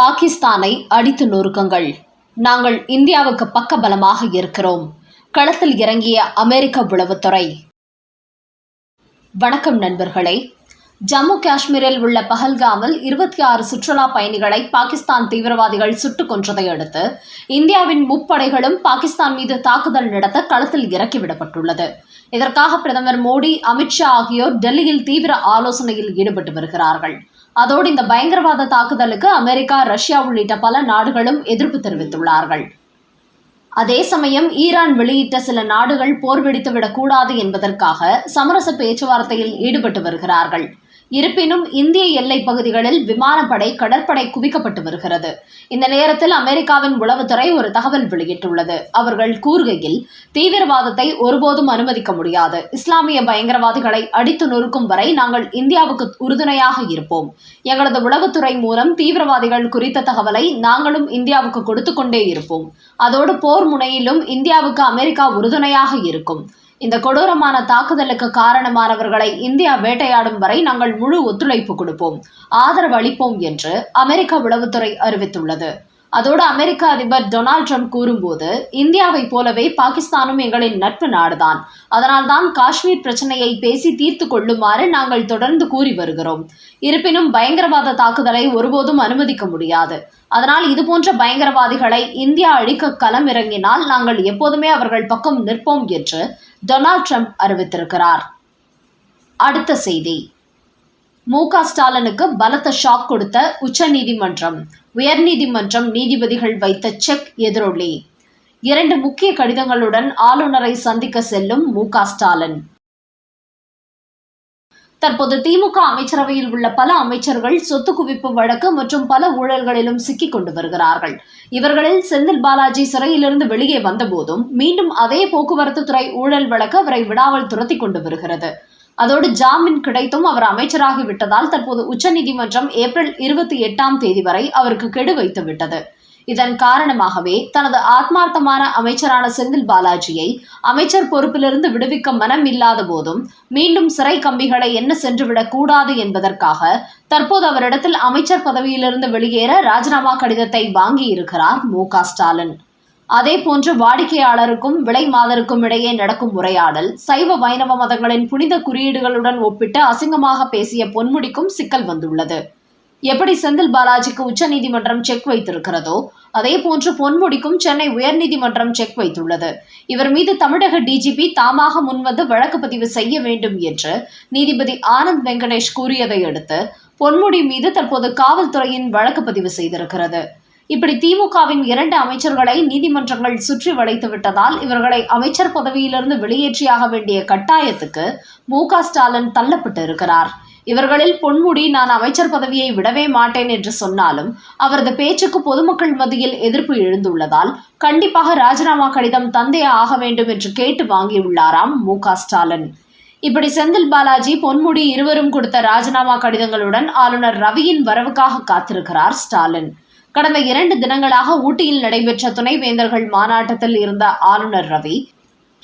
பாகிஸ்தானை அடித்து நொறுக்குங்கள். நாங்கள் இந்தியாவுக்கு பக்கபலமாக இருக்கிறோம். களத்தில் இறங்கிய அமெரிக்க உளவுத்துறை. வணக்கம் நண்பர்களே. ஜம்மு காஷ்மீரில் உள்ள பஹல்காமில் இருபத்தி ஆறு சுற்றுலா பயணிகளை பாகிஸ்தான் தீவிரவாதிகள் சுட்டுக் கொன்றதை அடுத்து இந்தியாவின் முப்படைகளும் பாகிஸ்தான் மீது தாக்குதல் நடத்த களத்தில் இறக்கிவிடப்பட்டுள்ளது இதற்காக பிரதமர் மோடி அமித்ஷா ஆகியோர் டெல்லியில் தீவிர ஆலோசனையில் ஈடுபட்டு வருகிறார்கள். அதோடு இந்த பயங்கரவாத தாக்குதலுக்கு அமெரிக்கா ரஷ்யா உள்ளிட்ட பல நாடுகளும் எதிர்ப்பு தெரிவித்துள்ளார்கள். அதே சமயம் ஈரான் வெளியிட்ட சில நாடுகள் போர் வெடித்துவிடக் கூடாது என்பதற்காக சமரச பேச்சுவார்த்தையில் ஈடுபட்டு வருகிறார்கள். இருப்பினும் இந்திய எல்லை பகுதிகளில் விமானப்படை கடற்படை குவிக்கப்பட்டு வருகிறது. இந்த நேரத்தில் அமெரிக்காவின் உளவுத்துறை ஒரு தகவல் வெளியிட்டுள்ளது. அவர்கள் கூறுகையில் தீவிரவாதத்தை ஒருபோதும் அனுமதிக்க முடியாது. இஸ்லாமிய பயங்கரவாதிகளை அடித்து நொறுக்கும் வரை நாங்கள் இந்தியாவுக்கு உறுதுணையாக இருப்போம். எங்களது உளவுத்துறை மூலம் தீவிரவாதிகள் குறித்த தகவலை நாங்களும் இந்தியாவுக்கு கொடுத்து கொண்டே இருப்போம். அதோடு போர் முனையிலும் இந்தியாவுக்கு அமெரிக்கா உறுதுணையாக இருக்கும். இந்த கொடூரமான தாக்குதலுக்கு காரணமானவர்களை இந்தியா வேட்டையாடும் வரை நாங்கள் முழு ஒத்துழைப்பு கொடுப்போம் ஆதரவு அளிப்போம் என்று அமெரிக்க உளவுத்துறை அறிவித்துள்ளது. அதோடு அமெரிக்க அதிபர் டொனால்ட் ட்ரம்ப் கூறும்போது இந்தியாவைப் போலவே பாகிஸ்தானும் எங்களின் நட்பு நாடுதான். அதனால்தான் காஷ்மீர் பிரச்சனையை பேசி தீர்த்து கொள்ளுமாறு நாங்கள் தொடர்ந்து கூறி வருகிறோம். இருப்பினும் பயங்கரவாத தாக்குதலை ஒருபோதும் அனுமதிக்க முடியாது. அதனால் இதுபோன்ற பயங்கரவாதிகளை இந்தியா அழிக்க களம் இறங்கினால் நாங்கள் எப்போதுமே அவர்கள் பக்கம் நிற்போம் என்று டொனால்ட் ட்ரம்ப் அறிவித்திருக்கிறார். அடுத்த செய்தி. மு க ஸ்டாலினுக்கு பலத்த ஷாக் கொடுத்த உச்சநீதிமன்றம். உயர்நீதிமன்றம் நீதிபதிகள் வைத்த செக் எதிரொலி. இரண்டு முக்கிய கடிதங்களுடன் ஆளுநரை சந்திக்க செல்லும் மு க ஸ்டாலின். தற்போது திமுக அமைச்சரவையில் உள்ள பல அமைச்சர்கள் சொத்து குவிப்பு வழக்கு மற்றும் பல ஊழல்களிலும் சிக்கிக் கொண்டு வருகிறார்கள். இவர்களில் செந்தில் பாலாஜி சிறையிலிருந்து வெளியே வந்தபோதும் மீண்டும் அதே போக்குவரத்து துறை ஊழல் வழக்கு அவரை விடாமல் துரத்தி கொண்டு வருகிறது. அதோடு ஜாமீன் கிடைத்தும் அவர் அமைச்சராகிவிட்டதால் தற்போது உச்சநீதிமன்றம் ஏப்ரல் இருபத்தி எட்டாம் தேதி வரை அவருக்கு கெடு வைத்து விட்டது. இதன் காரணமாகவே தனது ஆத்மார்த்தமான அமைச்சரான செந்தில் பாலாஜியை அமைச்சர் பொறுப்பிலிருந்து விடுவிக்க மனம் இல்லாத போதும் மீண்டும் சிறை கம்பிகளை என்ன சென்றுவிடக் கூடாது என்பதற்காக தற்போது அவரிடத்தில் அமைச்சர் பதவியிலிருந்து வெளியேற ராஜினாமா கடிதத்தை வாங்கி இருக்கிறார் மு க ஸ்டாலின். அதே போன்று வாடிக்கையாளருக்கும் விலை மாதருக்கும் இடையே நடக்கும் உரையாடல் சைவ வைணவ மதங்களின் புனித குறியீடுகளுடன் ஒப்பிட்டு அசிங்கமாக பேசிய பொன்முடிக்கும் சிக்கல் வந்துள்ளது. எப்படி செந்தில் பாலாஜிக்கு உச்சநீதிமன்றம் செக் வைத்திருக்கிறதோ அதே போன்று பொன்முடிக்கும் சென்னை உயர்நீதிமன்றம் செக் வைத்துள்ளது. இவர் மீது தமிழக டிஜிபி தாமாக முன்வந்து வழக்கு பதிவு செய்ய வேண்டும் என்று நீதிபதி ஆனந்த் வெங்கடேஷ் கூறியதை அடுத்து பொன்முடி மீது தற்போது காவல்துறையின் வழக்கு பதிவு செய்திருக்கிறது. இப்படி திமுகவின் இரண்டு அமைச்சர்களை நீதிமன்றங்கள் சுற்றி வளைத்து விட்டதால் இவர்களை அமைச்சர் பதவியிலிருந்து வெளியேற்றியாக வேண்டிய கட்டாயத்துக்கு மு க ஸ்டாலின் தள்ளப்பட்டு இருக்கிறார். இவர்களில் பொன்முடி நான் அமைச்சர் பதவியை விடவே மாட்டேன் என்று சொன்னாலும் அவரது பேச்சுக்கு பொதுமக்கள் மத்தியில் எதிர்ப்பு எழுந்துள்ளதால் கண்டிப்பாக ராஜினாமா கடிதம் தந்தே ஆக வேண்டும் என்று கேட்டு வாங்கியுள்ளாராம் மு க ஸ்டாலின். இப்படி செந்தில் பாலாஜி பொன்முடி இருவரும் கொடுத்த ராஜினாமா கடிதங்களுடன் ஆளுநர் ரவியின் வரவுக்காக காத்திருக்கிறார் ஸ்டாலின். கடந்த இரண்டு தினங்களாக ஊட்டியில் நடைபெற்ற துணைவேந்தர்கள் மாநாட்டத்தில் இருந்த ஆளுநர் ரவி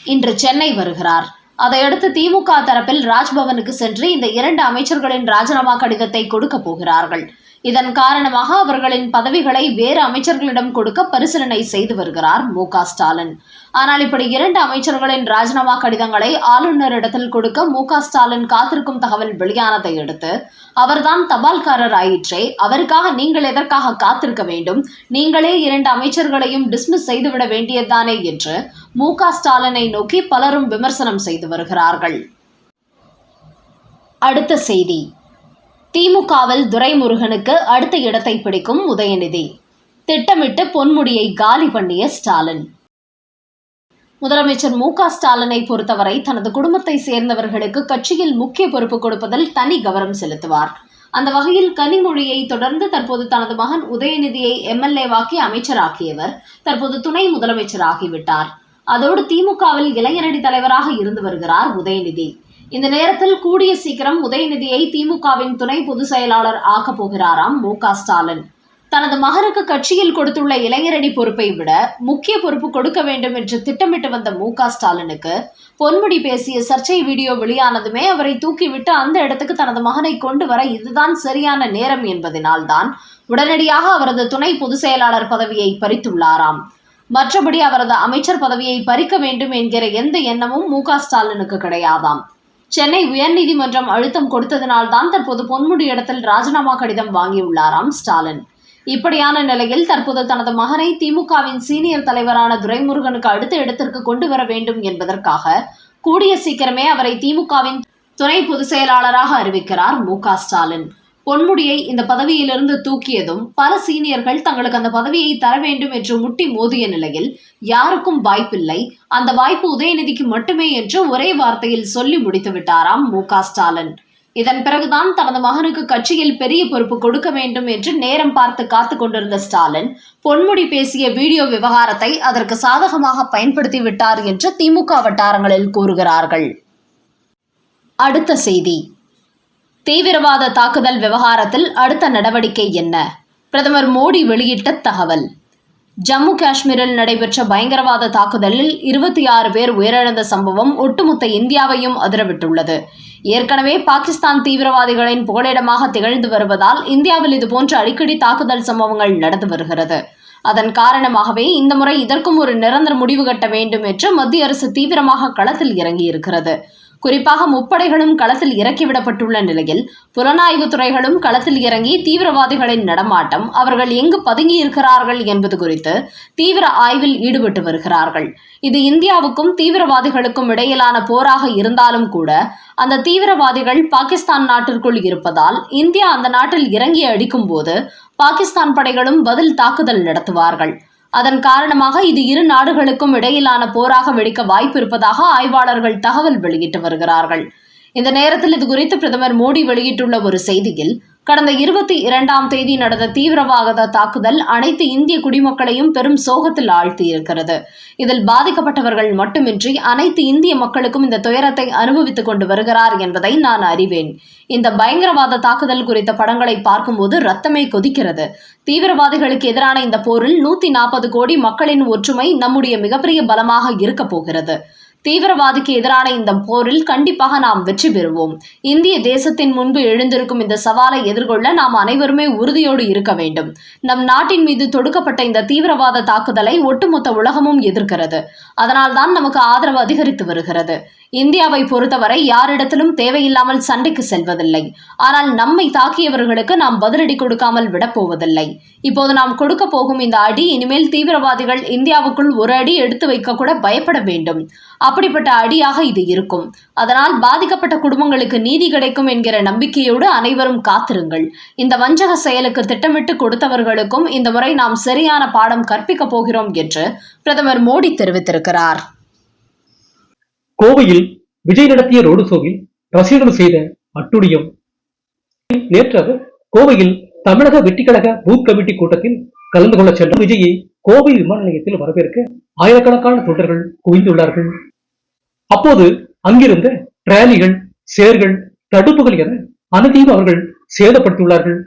இன்று சென்னை வருகிறார். அதையடுத்து திமுக தரப்பில் ராஜ்பவனுக்கு சென்று இந்த இரண்டு அமைச்சர்களின் ராஜினாமா கடிதத்தை கொடுக்க போகிறார்கள். இதன் காரணமாக அவர்களின் பதவிகளை வேறு அமைச்சர்களிடம் கொடுக்க பரிசீலனை செய்து வருகிறார் மு க ஸ்டாலின். ஆனால் இப்படி இரண்டு அமைச்சர்களின் ராஜினாமா கடிதங்களை ஆளுநரிடத்தில் கொடுக்க மு க ஸ்டாலின் காத்திருக்கும் தகவல் வெளியானதை அடுத்து அவர்தான் தபால்காரர் ஆயிற்றே அவருக்காக நீங்கள் எதற்காக காத்திருக்க வேண்டும்? நீங்களே இரண்டு அமைச்சர்களையும் டிஸ்மிஸ் செய்துவிட வேண்டியதுதானே என்று மு க ஸ்டாலினை நோக்கி பலரும் விமர்சனம் செய்து வருகிறார்கள். அடுத்த செய்தி. திமுகவில் துரைமுருகனுக்கு அடுத்த இடத்தை பிடிக்கும் உதயநிதி. திட்டமிட்டு பொன்முடியை காலி பண்ணிய ஸ்டாலின். முதலமைச்சர் மு க ஸ்டாலினை பொறுத்தவரை தனது குடும்பத்தை சேர்ந்தவர்களுக்கு கட்சியில் முக்கிய பொறுப்பு கொடுப்பதில் தனி கவனம் செலுத்துவார். அந்த வகையில் கனிமொழியை தொடர்ந்து தற்போது தனது மகன் உதயநிதியை எம்எல்ஏவாக்கி அமைச்சராக்கியவர் தற்போது துணை முதலமைச்சராகிவிட்டார். அதோடு திமுகவில் இளைஞரணி தலைவராக இருந்து வருகிறார் உதயநிதி. இந்த நேரத்தில் கூடிய சீக்கிரம் உதயநிதியை திமுகவின் துணை பொதுச் செயலாளர் ஆக்கப் போகிறாராம் மு க ஸ்டாலின். தனது மகனுக்கு கட்சியில் கொடுத்துள்ள இளைஞரணி பொறுப்பை விட முக்கிய பொறுப்பு கொடுக்க வேண்டும் என்று திட்டமிட்டு வந்த மு க ஸ்டாலினுக்கு பொன்முடி பேசிய சர்ச்சை வீடியோ வெளியானதுமே அவரை தூக்கிவிட்டு அந்த இடத்துக்கு தனது மகனை கொண்டு வர இதுதான் சரியான நேரம் என்பதனால்தான் உடனடியாக அவரது துணை பொதுச் செயலாளர் பதவியை பறித்துள்ளாராம். மற்றபடி அவரது அமைச்சர் பதவியை பறிக்க வேண்டும் என்கிற எந்த எண்ணமும் மு க ஸ்டாலினுக்கு கிடையாதாம். சென்னை உயர்நீதிமன்றம் அழுத்தம் கொடுத்ததினால்தான் தற்போது பொன்முடி இடத்தில் ராஜினாமா கடிதம் வாங்கியுள்ளாராம் ஸ்டாலின். இப்படியான நிலையில் தற்போது தனது மகனை திமுகவின் சீனியர் தலைவரான துரைமுருகனுக்கு அடுத்த இடத்திற்கு கொண்டு வர வேண்டும் என்பதற்காக கூடிய சீக்கிரமே அவரை திமுகவின் துணை பொதுச் செயலாளராக அறிவிக்கிறார் மு ஸ்டாலின். பொன்முடியை இந்த பதவியிலிருந்து தூக்கியதும் பல சீனியர்கள் தங்களுக்கு அந்த பதவியை தர வேண்டும் என்று முட்டி மோதிய நிலையில் யாருக்கும் வாய்ப்பில்லை. அந்த வாய்ப்பு உதயநிதிக்கு மட்டுமே என்று ஒரே வார்த்தையில் சொல்லி முடித்து விட்டாராம் மு. ஸ்டாலின். இதன் பிறகுதான் தனது மகனுக்கு கட்சியில் பெரிய பொறுப்பு கொடுக்க வேண்டும் என்று நேரம் பார்த்து காத்து கொண்டிருந்த ஸ்டாலின் பொன்முடி பேசிய வீடியோ விவகாரத்தை அதற்கு சாதகமாக பயன்படுத்தி விட்டார் என்று திமுக வட்டாரங்களில் கூறுகிறார்கள். அடுத்த செய்தி. தீவிரவாத தாக்குதல் விவகாரத்தில் அடுத்த நடவடிக்கை என்ன? பிரதமர் மோடி வெளியிட்ட தகவல். ஜம்மு காஷ்மீரில் நடைபெற்ற பயங்கரவாத தாக்குதலில் இருபத்தி ஆறு பேர் உயிரிழந்த சம்பவம் ஒட்டுமொத்த இந்தியாவையும் அதிரவிட்டுள்ளது. ஏற்கனவே பாகிஸ்தான் தீவிரவாதிகளின் புகலிடமாக திகழ்ந்து வருவதால் இந்தியாவில் இதுபோன்ற அடிக்கடி தாக்குதல் சம்பவங்கள் நடந்து வருகிறது. அதன் காரணமாகவே இந்த முறை இதற்கும் ஒரு நிரந்தர முடிவு கட்ட வேண்டும் என்று மத்திய அரசு தீவிரமாக களத்தில் இறங்கியிருக்கிறது. குறிப்பாக முப்படைகளும் களத்தில் இறக்கிவிடப்பட்டுள்ள நிலையில் புலனாய்வு துறைகளும் களத்தில் இறங்கி தீவிரவாதிகளின் நடமாட்டம் அவர்கள் எங்கு பதுங்கியிருக்கிறார்கள் என்பது குறித்து தீவிர ஆய்வில் ஈடுபட்டு வருகிறார்கள். இது இந்தியாவுக்கும் தீவிரவாதிகளுக்கும் இடையிலான போராக இருந்தாலும் கூட அந்த தீவிரவாதிகள் பாகிஸ்தான் நாட்டிற்குள் இருப்பதால் இந்தியா அந்த நாட்டில் இறங்கி அடிக்கும் போது பாகிஸ்தான் படைகளும் பதில் தாக்குதல் நடத்துவார்கள். அதன் காரணமாக இது இரு நாடுகளுக்கும் இடையிலான போராக வெடிக்க வாய்ப்பு இருப்பதாக ஆய்வாளர்கள் தகவல் வெளியிட்டு வருகிறார்கள். இந்த நேரத்தில் இது குறித்து பிரதமர் மோடி வெளியிட்டுள்ள ஒரு செய்தியில் கடந்த இருபத்தி இரண்டாம் தேதி நடந்த தீவிரவாத தாக்குதல் அனைத்து இந்திய குடிமக்களையும் பெரும் சோகத்தில் ஆழ்த்தியிருக்கிறது. இதில் பாதிக்கப்பட்டவர்கள் மட்டுமின்றி அனைத்து இந்திய மக்களுக்கும் இந்த துயரத்தை அனுபவித்துக் கொண்டு வருகிறார் என்பதை நான் அறிவேன். இந்த பயங்கரவாத தாக்குதல் குறித்த படங்களை பார்க்கும்போது ரத்தமே கொதிக்கிறது. தீவிரவாதிகளுக்கு எதிரான இந்த போரில் நூத்தி நாற்பது கோடி மக்களின் ஒற்றுமை நம்முடைய மிகப்பெரிய பலமாக இருக்கப் போகிறது. தீவிரவாதிக்கு எதிரான இந்த போரில் கண்டிப்பாக நாம் வெற்றி பெறுவோம். இந்திய தேசத்தின் முன்பு எழுந்திருக்கும் இந்த சவாலை எதிர்கொள்ள நாம் அனைவருமே உறுதியோடு இருக்க வேண்டும். நம் நாட்டின் மீது தொடுக்கப்பட்ட இந்த தீவிரவாத தாக்குதலை ஒட்டுமொத்த உலகமும் எதிர்க்கிறது. அதனால்தான் நமக்கு ஆதரவு அதிகரித்து வருகிறது. இந்தியாவை பொறுத்தவரை யாரிடத்திலும் தேவையில்லாமல் சண்டைக்கு செல்வதில்லை. ஆனால் நம்மை தாக்கியவர்களுக்கு நாம் பதிலடி கொடுக்காமல் விடப்போவதில்லை இப்போது நாம் கொடுக்க போகும் இந்த அடி இனிமேல் தீவிரவாதிகள் இந்தியாவுக்குள் ஒரு அடி எடுத்து வைக்க கூட பயப்பட வேண்டும். அப்படிப்பட்ட அடியாக இது இருக்கும். அதனால் பாதிக்கப்பட்ட குடும்பங்களுக்கு நீதி கிடைக்கும் என்கிற நம்பிக்கையோடு அனைவரும் காத்திருங்கள். இந்த வஞ்சக செயலுக்கு திட்டமிட்டு கொடுத்தவர்களுக்கும் இந்த முறை நாம் சரியான பாடம் கற்பிக்கப் போகிறோம் என்று பிரதமர் மோடி தெரிவித்திருக்கிறார். கோவையில் விஜய் நடத்திய ரோடு ஷோவில் ரசிகர்கள் செய்த அட்டுடியம் நேற்று கோவையில் தமிழக வெட்டிக்கழக பூத் கமிட்டி கூட்டத்தில் கலந்து கொள்ள சென்ற விஜயை கோவை விமான நிலையத்தில் வரவேற்க ஆயிரக்கணக்கான தொண்டர்கள் குவிந்துள்ளார்கள். அப்போது அங்கிருந்த ரேலிகள் சேர்கள் தடுப்புகள் என அனைத்தையும் அவர்கள் சேதப்படுத்தியுள்ளார்கள்.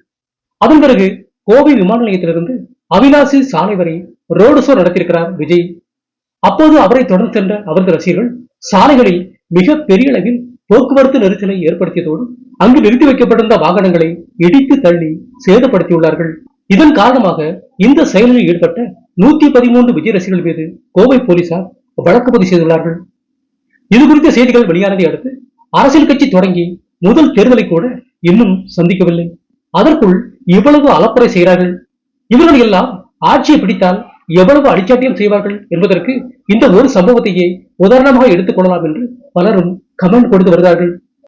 அதன் பிறகு கோவை விமான நிலையத்திலிருந்து அவினாசி சாலை வரை ரோடு ஷோ நடத்தியிருக்கிறார் விஜய். அப்போது அவரை தொடர்ந்து சென்ற அவரது ரசிகர்கள் சாலைகளில் மிக பெரிய அளவில் போக்குவரத்து நெரிசலை ஏற்படுத்தியதோடு அங்கு நிறுத்தி வைக்கப்பட்டிருந்த வாகனங்களை இடித்து தள்ளி சேதப்படுத்தியுள்ளார்கள். இதன் காரணமாக இந்த செயலில் ஈடுபட்ட நூத்தி பதிமூன்று விஜய் ரசிகர்கள் மீது கோவை போலீசார் வழக்கு பதிவு செய்துள்ளார்கள். இது குறித்த செய்திகள் வெளியானதை அடுத்து அரசியல் கட்சி தொடங்கி முதல் தேர்தலை கூட இன்னும் சந்திக்கவில்லை. அதற்குள் இவ்வளவு அலப்பறை செய்கிறார்கள். இவர்கள் எல்லாம் ஆட்சியை பிடித்தால் எவ்வளவு அடிச்சாட்டியம் செய்வார்கள் என்பதற்கு இந்த ஒரு சம்பவத்தையே உதாரணமாக எடுத்துக் கொள்ளலாம் என்று பலரும் கமெண்ட் கொடுத்து வருகிறார்கள்.